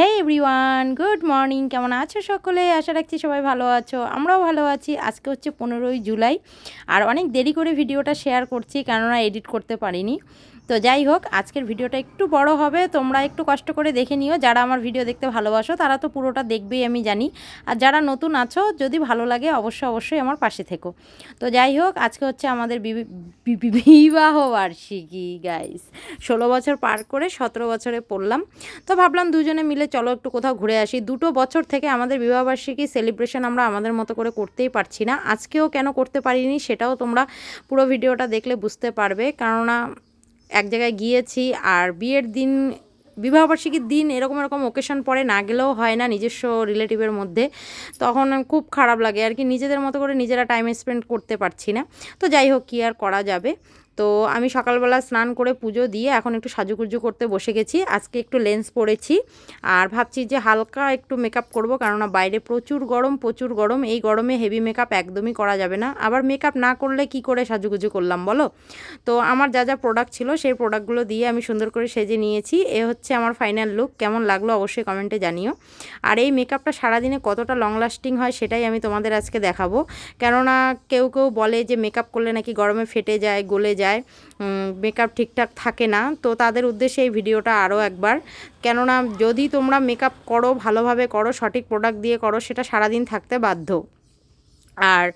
হে everyone good morning কেমন আছো সকলে? আশা রাখছি সবাই ভালো আছো। আমরাও ভালো আছি। আজকে হচ্ছে পনেরোই জুলাই। আর অনেক দেরি করে ভিডিওটা শেয়ার করছি, কেননা এডিট করতে পারিনি। তো যাই হোক, আজকের ভিডিওটা একটু বড় হবে, তোমরা একটু কষ্ট করে দেখে নিও। যারা আমার ভিডিও দেখতে ভালোবাসো, তারা তো পুরোটা দেখবেই, আমি জানি। আর যারা নতুন আছো, যদি ভালো লাগে, অবশ্যই অবশ্যই আমার পাশে থেকো। তো যাই হোক, আজকে হচ্ছে আমাদের বিবাহ বার্ষিকী গাইস ষোলো বছর পার করে সতেরো বছরে পড়লাম। তো ভাবলাম দুজনে মিলে চলো একটু কোথাও ঘুরে আসি। দুটো বছর থেকে আমাদের বিবাহবার্ষিকী সেলিব্রেশন আমরা আমাদের মতো করে করতেই পারছি না। আজকেও কেন করতে পারিনি, সেটাও তোমরা পুরো ভিডিওটা দেখলে বুঝতে পারবে। কেননা এক জায়গায় গিয়েছি আর বিয়ের দিন, বিবাহবার্ষিকীর দিন এরকম এরকম ওকেশন পরে না গেলেও হয় না নিজস্ব রিলেটিভের মধ্যে। তখন খুব খারাপ লাগে, আর কি নিজেদের মতো করে নিজেরা টাইম স্পেন্ড করতে পারছি না। তো যাই হোক, কী আর করা যাবে? তো আমি সকালবেলা স্নান করে পুজো দিয়ে এখন একটু সাজুগুজু করতে বসে গেছি। আজকে একটু লেন্স পরেছি আর ভাবছি যে হালকা একটু মেকআপ করব কেননা বাইরে প্রচুর গরম প্রচুর গরম। এই গরমে হেভি মেকআপ একদমই করা যাবে না। আবার মেকআপ না করলে কি করে সাজুগুজু করলাম বলো? তো আমার যা যা প্রোডাক্ট ছিল সেই প্রোডাক্টগুলো দিয়ে আমি সুন্দর করে সেজে নিয়েছি। এ হচ্ছে আমার ফাইনাল লুক কেমন লাগল অবশ্যই কমেন্টে জানিও। আর এই মেকআপটা সারাদিনে কতটা লং লাস্টিং হয় সেটাই আমি তোমাদের আজকে দেখাবো। কেননা কেউ কেউ বলে যে মেকআপ করলে নাকি গরমে ফেটে যায়, গলে যায়। মেকআপ ঠিকঠাক থাকে না। তো তাদের উদ্দেশ্যে এই ভিডিওটা আরও একবার। কেননা যদি তোমরা মেকআপ করো, ভালোভাবে করো, সঠিক প্রোডাক্ট দিয়ে করো, সেটা সারাদিন থাকতে বাধ্য। আর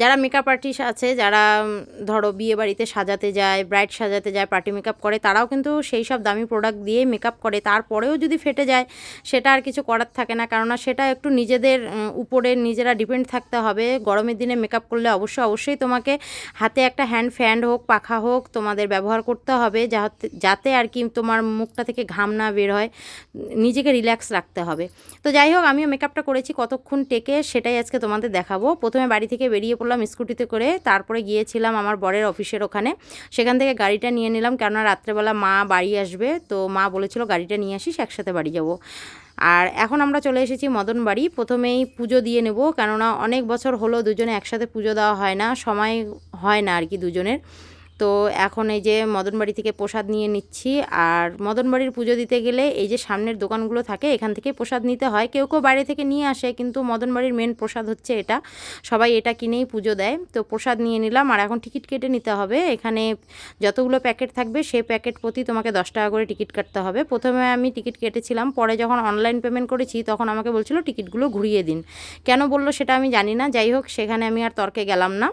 যারা মেকআপ আর্টিস্ট আছে, যারা ধরো বিয়ে বাড়িতে সাজাতে যায় ব্রাইড সাজাতে যায় পার্টি মেকআপ করে, তারাও কিন্তু সেই সব দামি প্রোডাক্ট দিয়ে মেকআপ করে। তারপরেও যদি ফেটে যায়, সেটা আর কিছু করার থাকে না। কেননা সেটা একটু নিজেদের উপরে নিজেরা ডিপেন্ড থাকতে হবে। গরমের দিনে মেকআপ করলে অবশ্যই অবশ্যই তোমাকে হাতে একটা হ্যান্ড ফ্যান হোক, পাখা হোক, তোমাদের ব্যবহার করতে হবে। যাতে আর কি তোমার মুখটা থেকে ঘাম না বের হয়, নিজেকে রিল্যাক্স রাখতে হবে। তো যাই হোক, আমিও মেকআপটা করেছি কতক্ষণ টেকে সেটাই আজকে তোমাদের দেখাবো। প্রথমে বাড়ি থেকে বেরিয়ে পড়লাম স্কুটিতে করে। তারপরে গিয়েছিলাম আমার বরের অফিসের ওখানে। সেখান থেকে গাড়িটা নিয়ে নিলাম কেননা রাত্রেবেলা মা বাড়ি আসবে। তো মা বলেছিল, গাড়িটা নিয়ে আসিস, একসাথে বাড়ি যাব। আর এখন আমরা চলে এসেছি মদন বাড়ি। প্রথমেই পুজো দিয়ে নেব, কেননা অনেক বছর হলো দুজনে একসাথে পুজো দেওয়া হয় না, সময় হয় না আর কি দুজনের। তো এখন এই যে মদনবাড়ি থেকে প্রসাদ নিয়ে নিচ্ছি। আর মদনবাড়ির পুজো দিতে গেলে এই যে সামনের দোকানগুলো থাকে, এখান থেকে প্রসাদ নিতে হয়। কেউ কেউ বাইরে থেকে নিয়ে আসে, কিন্তু মদনবাড়ির মেন প্রসাদ হচ্ছে এটা। সবাই এটা কিনেই পুজো দেয়। তো প্রসাদ নিয়ে নিলাম। আর এখন টিকিট কেটে নিতে হবে। এখানে যতগুলো প্যাকেট থাকবে সেই প্যাকেট প্রতি তোমাকে দশ টাকা করে টিকিট কাটতে হবে। প্রথমে আমি টিকিট কেটেছিলাম। পরে যখন অনলাইন পেমেন্ট করেছি, তখন আমাকে বলছিল, টিকিটগুলো ঘুরিয়ে দিন। কেন বলল সেটা আমি জানি না। যাই হোক, সেখানে আমি আর তর্কে গেলাম না।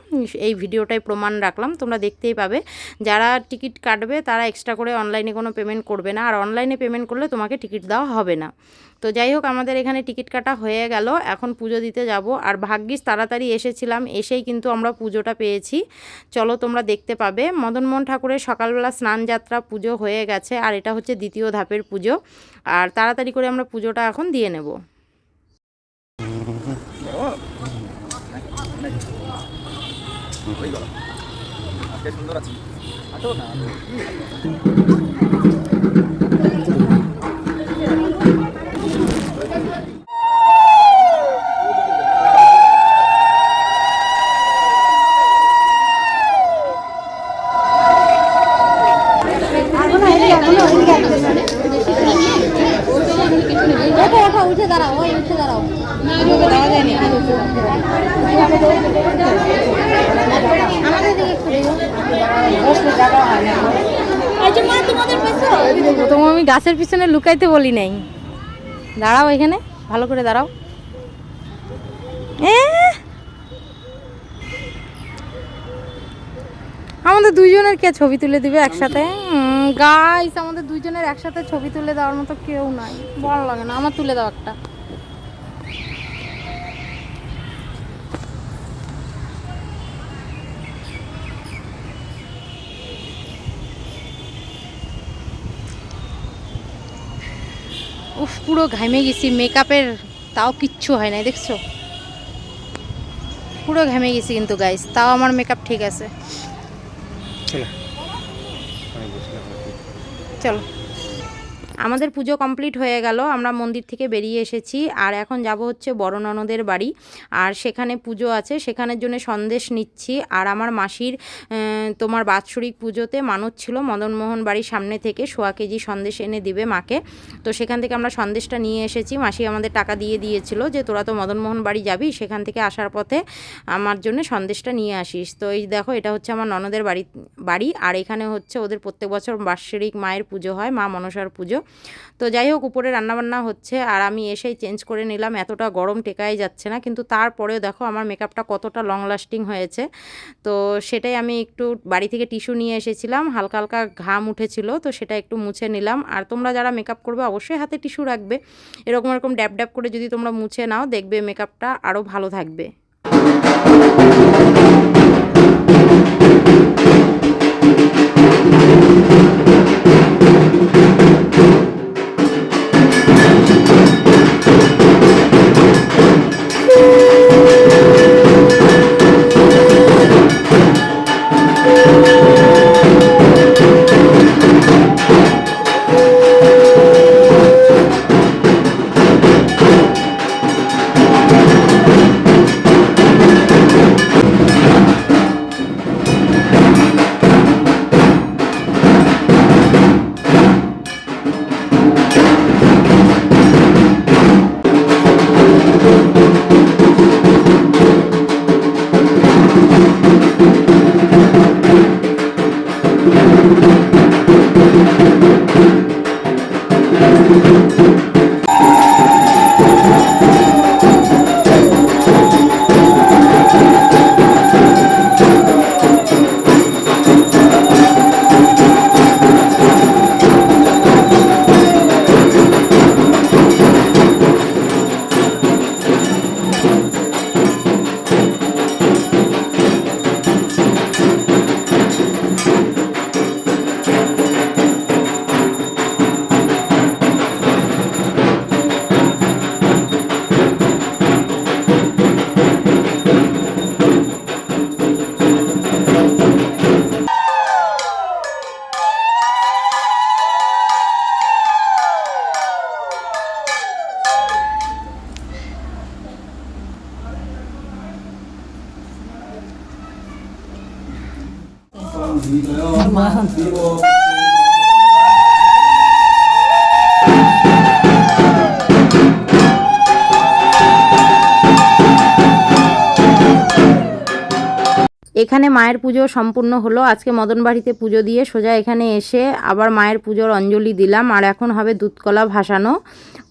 এই ভিডিওটাই প্রমাণ রাখলাম। তোমরা দেখতেই পাবে। যারা টিকিট কাটবে তারা এক্সট্রা করে অনলাইনে কোনো পেমেন্ট করবে না। আর অনলাইনে পেমেন্ট করলে তোমাকে টিকিট দেওয়া হবে না। তো যাই হোক, আমাদের এখানে টিকিট কাটা হয়ে গেল। এখন পুজো দিতে যাব। আর ভাগ্যিস তাড়াতাড়ি এসেছিলাম। এসেই কিন্তু আমরা পুজোটা পেয়েছি। চলো তোমরা দেখতে পাবে। মদনমোহন ঠাকুরের সকালবেলা স্নান যাত্রা পুজো হয়ে গেছে। আর এটা হচ্ছে দ্বিতীয় ধাপের পুজো। আর তাড়াতাড়ি করে আমরা পুজোটা এখন দিয়ে নেব। আজকে সুন্দর আছি। আসো না উঠে দাঁড়াও, ওই উঠে দাঁড়াও। যায়নি। আমি গাছের পিছনে লুকাইতে বলি নাই। দাঁড়াও এখানে, ভালো করে দাঁড়াও! আমাদের দুইজনের কে ছবি তুলে দিবে একসাথে? গাইস আমাদের দুইজনের একসাথে ছবি তুলে দেওয়ার মতো কেউ নাই। ভালো লাগে না, আমার তুলে দাও একটা। উফ, পুরো ঘামে গেছি মেকআপের তাও কিচ্ছু হয় নাই, দেখছ? পুরো ঘামে গেছি কিন্তু গাইস তাও আমার মেকআপ ঠিক আছে। চলো। ચલો আমাদের পুজো কমপ্লিট হয়ে গেল, আমরা মন্দির থেকে বেরিয়ে এসেছি। আর এখন যাব হচ্ছে বড় ননদের বাড়ি। আর সেখানে পুজো আছে, সেখানের জন্য সন্দেশ নিচ্ছি। আর আমার মাসির তোমার বাৎসরিক পুজোতে মানত ছিল মদনমোহন বাড়ির সামনে থেকে, সোয়া কেজি সন্দেশ এনে দিবে মাকে। তো সেখান থেকে আমরা সন্দেশটা নিয়ে এসেছি। মাসি আমাদের টাকা দিয়ে দিয়েছিল যে, তোরা তো মদনমোহন বাড়ি যাবি, সেখান থেকে আসার পথে আমার জন্য সন্দেশটা নিয়ে আসিস। তো এই দেখো, এটা হচ্ছে আমার ননদের বাড়ি বাড়ি। আর এখানে হচ্ছে ওদের প্রত্যেক বছর বাৎসরিক মায়ের পুজো হয়, মা মনসার পুজো। তো যাই হোক উপরে রান্নাবান্না হচ্ছে আর আমি এসেই চেঞ্জ করে নিলাম। এতটা গরম টেকাই যাচ্ছে না, কিন্তু তারপরেও দেখো আমার মেকআপটা কতটা লং লাস্টিং হয়েছে। তো সেটাই আমি একটু বাড়ি থেকে টিস্যু নিয়ে এসেছিলাম, হালকা হালকা ঘাম উঠেছিল, তো সেটা একটু মুছে নিলাম। আর তোমরা যারা মেকআপ করবে অবশ্যই হাতে টিস্যু রাখবে। এরকম এরকম ড্যাপ ড্যাপ করে যদি তোমরা মুছে নাও, দেখবে মেকআপটা আরও ভালো থাকবে। এখানে মায়ের পুজো সম্পূর্ণ হলো। আজকে মদন বাড়িতে পুজো দিয়ে সোজা এখানে এসে আবার মায়ের পুজোর অঞ্জলি দিলাম। আর এখন হবে দুধকলা ভাসানো।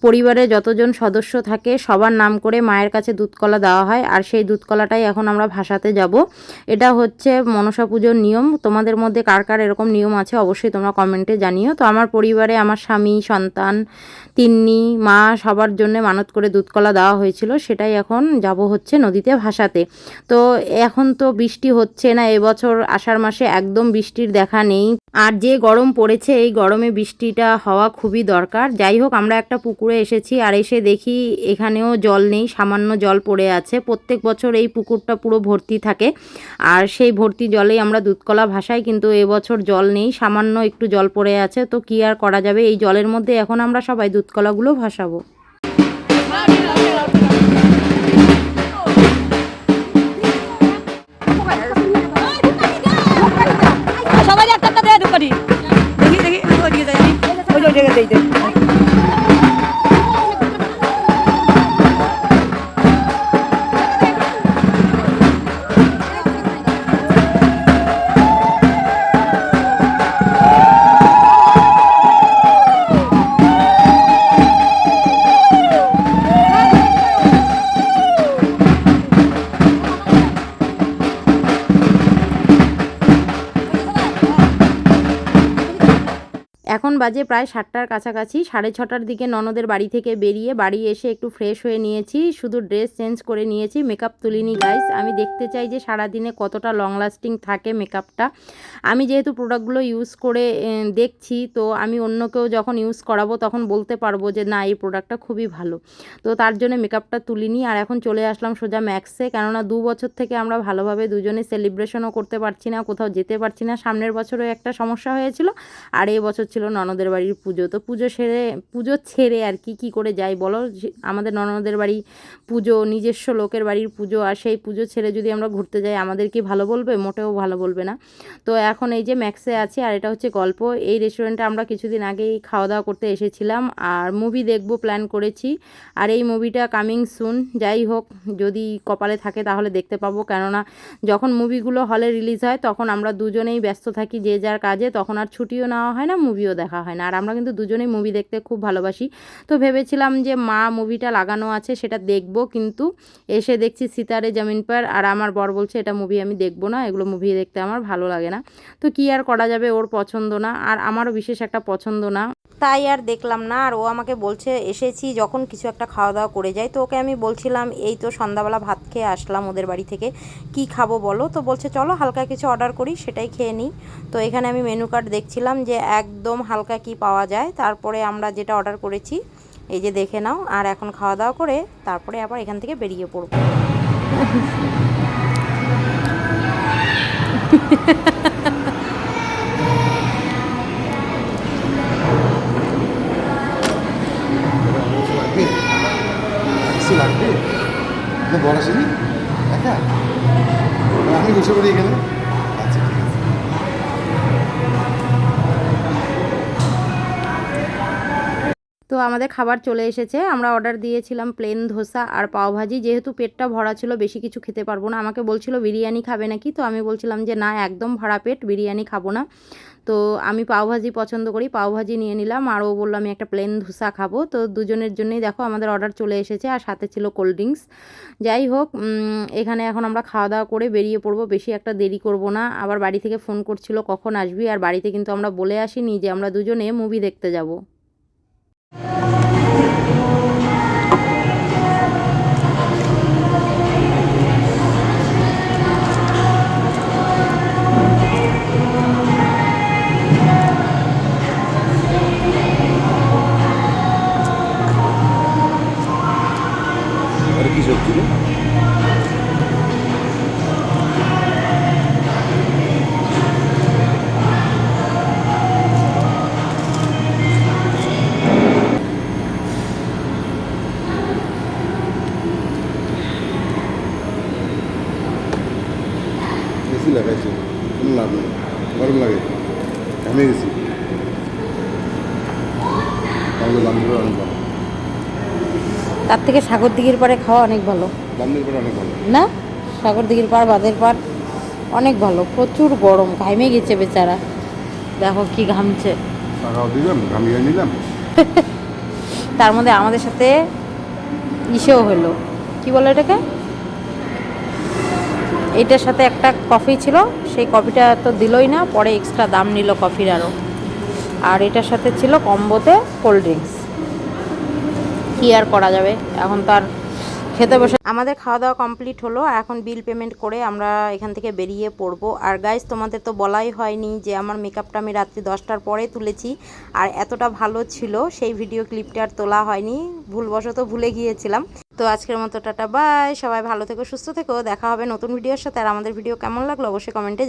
পরিবারে যতজন সদস্য থাকে, সবার নাম করে মায়ের কাছে দুধকলা দেওয়া হয়। আর সেই দুধকলাটাই এখন আমরা ভাসাতে যাব। এটা হচ্ছে মনসা পুজোর নিয়ম। তোমাদের মধ্যে কার কার এরকম নিয়ম আছে অবশ্যই তোমরা কমেন্টে জানিও। তো আমার পরিবারে আমার স্বামী, সন্তান, তিন্নি, মা সবার জন্য মানত করে দুধকলা দেওয়া হয়েছিল। সেটাই এখন যাব হচ্ছে নদীতে ভাসাতে। তো এখন তো বৃষ্টি হচ্ছে না, এবছর আষাঢ় মাসে একদম বৃষ্টির দেখা নেই। আর যে গরম পড়েছে, এই গরমে বৃষ্টিটা হওয়া খুবই দরকার। যাই হোক, আমরা একটা পুকুরে এসেছি আর এসে দেখি এখানেও জল নেই, সামান্য জল পড়ে আছে। প্রত্যেক বছর এই পুকুরটা পুরো ভর্তি থাকে আর সেই ভর্তি জলেই আমরা দুধকলা ভাসাই, কিন্তু এবছর জল নেই, সামান্য একটু জল পড়ে আছে। তো কি আর করা যাবে? এই জলের মধ্যে এখন আমরা সবাই দুধকলাগুলো ভাসাবো। ওই বাজে প্রায় সাতটার কাছাকাছি, সাড়ে ছটার দিকে ননদের বাড়ি থেকে বেরিয়ে বাড়ি এসে একটু ফ্রেশ হয়ে নিয়েছি, শুধু ড্রেস চেঞ্জ করে নিয়েছি মেকআপ তুলিনি গাইস আমি দেখতে চাই যে সারাদিনে কতটা লং লাস্টিং থাকে মেকআপটা আমি যেহেতু প্রোডাক্টগুলো ইউজ করে দেখছি, তো আমি অন্যকেও যখন ইউজ করাবো তখন বলতে পারব যে না, এই প্রোডাক্টটা খুবই ভালো। তো তার জন্য মেকআপটা তুলিনি, আর এখন চলে আসলাম সোজা ম্যাক্সে কেননা দু বছর থেকে আমরা ভালোভাবে দুজনে সেলিব্রেশনও করতে পারছি না, কোথাও যেতে পারছি না। সামনের বছরও একটা সমস্যা হয়েছিল, আর এই বছর ছিল ননদ ননদের বাড়ির পুজো। তো পুজো সেরে, পুজো ছেড়ে আর কি, কী করে যাই বলো? আমাদের ননদের বাড়ি পুজো, নিজস্ব লোকের বাড়ির পুজো, আর সেই পুজো ছেড়ে যদি আমরা ঘুরতে যাই, আমাদের কি ভালো বলবে? মোটেও ভালো বলবে না। তো এখন এই যে ম্যাক্সে আছি, আর এটা হচ্ছে গল্প। এই রেস্টুরেন্টে আমরা কিছুদিন আগেই খাওয়া দাওয়া করতে এসেছিলাম, আর মুভি দেখব প্ল্যান করেছি। আর এই মুভিটা কামিং সুন যাই হোক, যদি কপালে থাকে তাহলে দেখতে পাবো। কেননা, যখন মুভিগুলো হলে রিলিজ হয়, তখন আমরা দুজনেই ব্যস্ত থাকি যে যার কাজে, তখন আর ছুটিও নেওয়া হয় না মুভিও দেখা হয় না। আর আমরা কিন্তু দুজনেই মুভি দেখতে খুব ভালোবাসি। তো ভেবেছিলাম যে মা মুভিটা লাগানো আছে, সেটা দেখব। কিন্তু এসে দেখছি সিতারে জামিন পার। আর আমার বর বলছে, এটা মুভি আমি দেখব না। এগুলো মুভি দেখতে আমার ভালো লাগে না। তো কি আর করা যাবে? ওর পছন্দ না। আর আমারও বিশেষ একটা পছন্দ না। তাই আর দেখলাম না। আর ও আমাকে বলছে, এসেছি যখন কিছু একটা খাওয়া দাওয়া করে যাই। তো ওকে আমি বলছিলাম, এই তো সন্ধ্যাবেলা ভাত খেয়ে আসলাম ওদের বাড়ি থেকে। কি খাব বলো? তো বলছে, চলো হালকা কিছু অর্ডার করি, সেটাই খেয়ে নিই। তো এখানে আমি মেনু কার্ড দেখছিলাম যে একদম হালকা কি পাওয়া যায়? তারপরে আমরা যেটা অর্ডার করেছি, এই যে দেখে নাও। আর এখন খাওয়া দাওয়া করে তারপরে আবার এখান থেকে বেরিয়ে পড়ব। লাগবে? বড় একা? আমি বসে পড়ি এখানে। আমাদের খাবার চলে এসেছে। আমরা অর্ডার দিয়েছিলাম প্লেন ধোসা আর পাওভাজি। যেহেতু পেটটা ভরা ছিল, বেশি কিছু খেতে পারব না। আমাকে বলছিল, বিরিয়ানি খাবে নাকি? তো আমি বলছিলাম যে, না, একদম ভরা পেট, বিরিয়ানি খাব না। তো আমি পাওভাজি পছন্দ করি। পাওভাজি নিয়ে নিলাম আর ও বলল, আমি একটা প্লেন ধোসা খাব। তো দুজনের জন্যই দেখো, আমাদের অর্ডার চলে এসেছে আর সাথে ছিল কোল্ড ড্রিঙ্কস যাই হোক এখানে এখন আমরা খাওয়া দাওয়া করে বেরিয়ে পড়ব। বেশি একটা দেরি করব না। আবার বাড়ি থেকে ফোন করছিল, কখন আসবি? আর বাড়িতে কিন্তু আমরা বলে আসিনি যে, আমরা দুজনে মুভি দেখতে যাব। আর কি সবজি রে এসি তার থেকে সাগর দিঘির পাড়ে খাওয়া অনেক ভালো। না? সাগর দিঘির পাড় বাঁধের পাড় অনেক ভালো। প্রচুর গরম ঘামে গেছে বেচারা। দেখো কি ঘামছে। তার মধ্যে আমাদের সাথে ইসেও হলো। কি বলে এটাকে? এটার সাথে একটা কফি ছিল সেই কফিটা তো দিলই না পরে এক্সট্রা দাম নিল কফির আরও আর এটার সাথে ছিল কম্বোতে কোল্ড ড্রিঙ্কস কি আর করা যাবে? এখন তার খেতে বসে আমাদের খাওয়া দাওয়া কমপ্লিট হলো। এখন বিল পেমেন্ট করে আমরা এখান থেকে বেরিয়ে পড়ব। আর গাইজ তোমাদের তো বলাই হয়নি যে আমার মেকআপটা আমি রাত্রি দশটার পরে তুলেছি। আর এতটা ভালো ছিল, সেই ভিডিও ক্লিপটা আর তোলা হয়নি। ভুলবশত ভুলে গিয়েছিলাম। তো আজকের মতো টাটা বাই সবাই ভালো থেকো, সুস্থ থেকো। দেখা হবে নতুন ভিডিওর সাথে। আর আমাদের ভিডিও কেমন লাগল অবশ্যই কমেন্টে